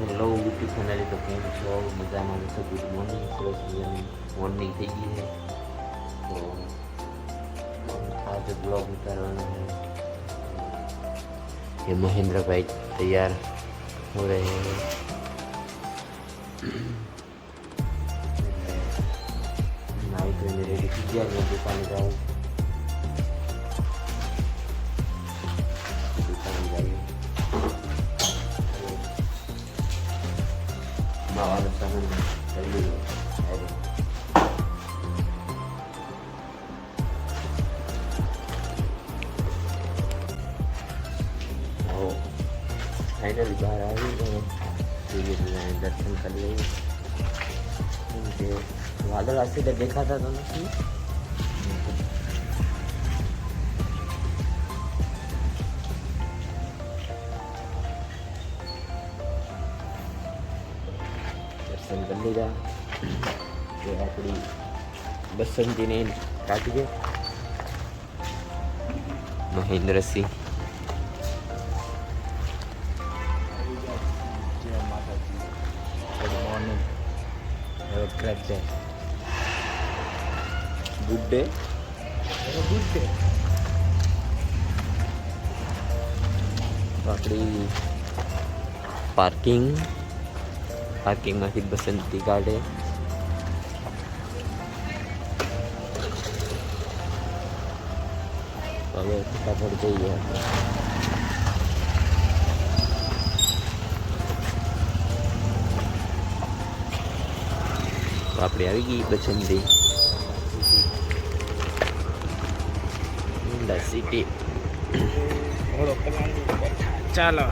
Hello YouTube family તો કેમ છો મજામાં છો ગુડ મોર્નિંગ સરસ મજાની મોર્નિંગ થઈ ગઈ છે તો આજે બ્લોગ ઉતારવાનો છે ये महेंद्र भाई तैयार हो रहे हैं नाइट में रेडी कीजिए मैं दुकान जाऊँ दुकान લઈ લો અરે આવો ફાઇનલી બહાર આવી ગયો. ધીરે ધીરે દર્શન કરી લઈએ. વાદળ આશી દેખાતા તો નથી. દર્શન કરી લીધા જે આપણી બસંતીને કાઢીએ Mahendrasinh. Good morning good day good day આપણી પાર્કિંગ પાર્કિંગમાંથી બસંતી કાઢે હવે ફટાફટ જઈએ આપણે આવી ગઈ બસંતી સિટી ચાલો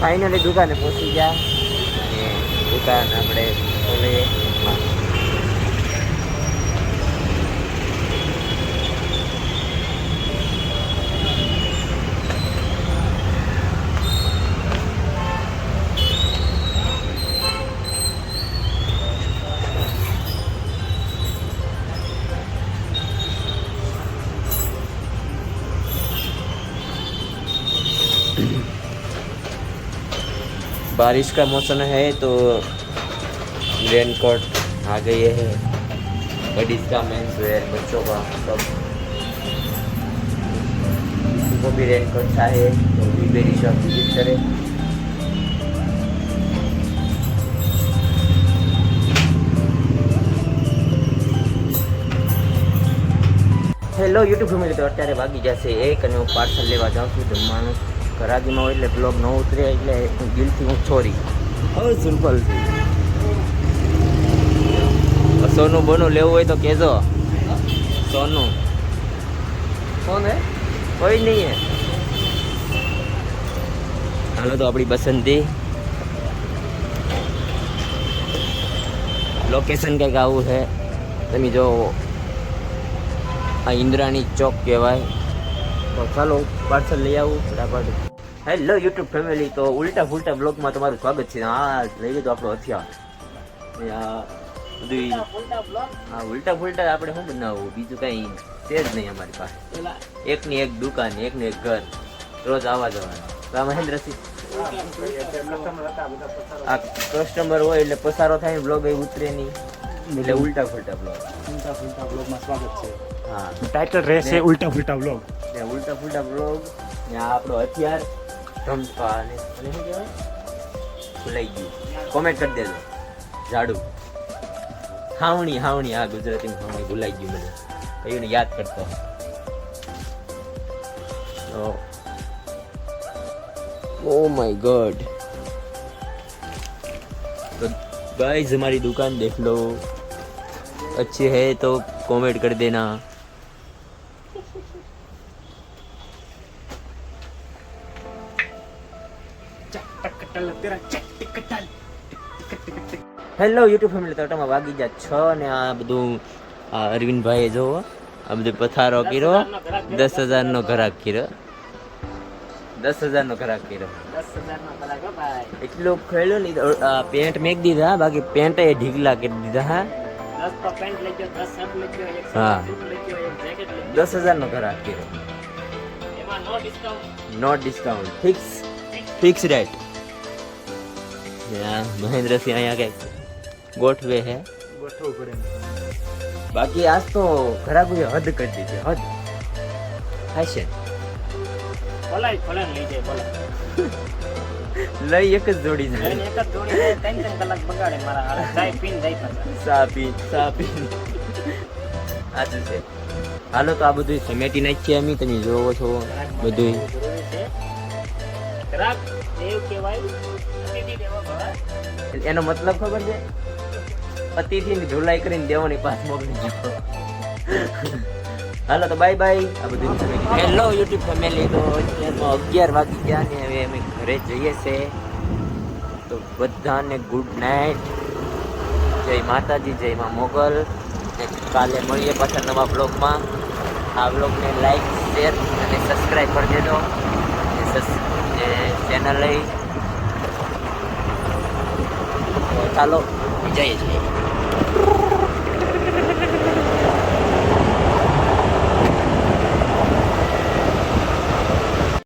ફાઇનલી દુકાને પહોંચી ગયા. અને દુકાન આપણે ખોલીએ. बारिश का मौसम है तो रेन कोट आ गए हैं लेडीज का मेंस वेयर बच्चों का सब किसी को भी रेन कोट चाहे तो भी मेरी शॉप विजिट करें હેલો યુટ્યુબ ફેમિલી તો અત્યારે વાગી જશે એક અને હું પાર્સલ લેવા જાઉં છું જમવાનું ઘરાગીમાં હોય એટલે બ્લોગ ન ઉતરે એટલે દિલથી હું છોરી હવે સિમ્પલ સોનું બોનું લેવું હોય તો કહેજો. સોનું. કોણ હે? કોઈ નહીં હે. હાલો તો આપણી બસંતી. લોકેશન કંઈક આવું છે. તમે જો આ ઇન્દ્રાણી ચોક કહેવાય. તો ચાલો પાર્સલ લઈ આવું ફટાફટ. હેલો યુટ્યુબ ફેમિલી તો ઉલટા ફૂલટા બ્લોગમાં તમારું સ્વાગત છે. હા લઈ લીધો આપણો હથિયાર. આ બધું હા ઉલટા ફૂલટા આપણે શું બનાવવું? બીજું કંઈ છે જ નહીં અમારી પાસે. એકની એક દુકાન એકનું એક ઘર. રોજ આવવા જવાનું. તો આ મહેન્દ્રસિંહ આ કસ્ટમર હોય એટલે પસારો થાય બ્લોગ એ ઉતરે નહીં. એટલે ઉલટા ફૂલટા બ્લોગ. ઉલટા ફૂલટા બ્લોગમાં સ્વાગત છે. હા. ટાઇટલ રહેશે ઉલટા ફૂલટા બ્લોગ. ઉલટા ફૂલટા બ્લોગ ને આ આપણો હથિયાર. ધમકા અને અને શું કહેવાય ભૂલાઈ ગયું કોમેન્ટ કરી દેજો ઝાડુ હાવણી હાવણી હા ગુજરાતીમાં હાવણી ભૂલાઈ ગયું મને કયું ને યાદ કરતો ઓ माय गॉड तो गाइस हमारी दुकान देख लो अच्छी है तो कमेंट कर देना હેલો યુટ્યુબ ફેમિલી તો તમે વાગી ગયા છ ને આ બધું આ અરવિંદભાઈએ જો આ બધું પથારો કર્યો. દસ હજારનો ઘરાક કર્યો. દસ હજારનો ઘરાક કર્યો. એટલું ખેડ્યું ને પેન્ટ મેક દીધા બાકી પેન્ટ એ ઢીકલા કરી દીધા હા. હા. દસ હજારનો ઘરાક કર્યો. No discount fix fix rate Mahendrasinh અહીંયા કંઈક ગોઠવે હે. ગોઠવું પડે બાકી આજ તો ઘરાકોએ હદ કરી દીધી હદ. ફેશન લઈ એક જ જોડી જાય સા પીન સા પીન આજ છે. હાલો તો આ બધું સમેટી નાખીએ અમે તમે જોવો છો બધું એનો મતલબ ખબર છે? અતિથિ ની ધોલાઈ કરીને દેવાની પાસ મોકલી દીધો. હાલો, તો બાય બાય આ બધું હેલો યુટ્યુબ ફેમિલી તો અગિયાર વાગી ગયા ને હવે અમે ઘરે જઈએ છે. તો બધાને ગુડ નાઇટ જય માતાજી, જય માં મોગલ. કાલે મળીએ પાછા નવા બ્લોગમાં આ બ્લોગને લાઈક શેર અને સબસ્ક્રાઈબ કરી દેજો. ને ચેનલ લઈ ચાલો જઈએ છીએ.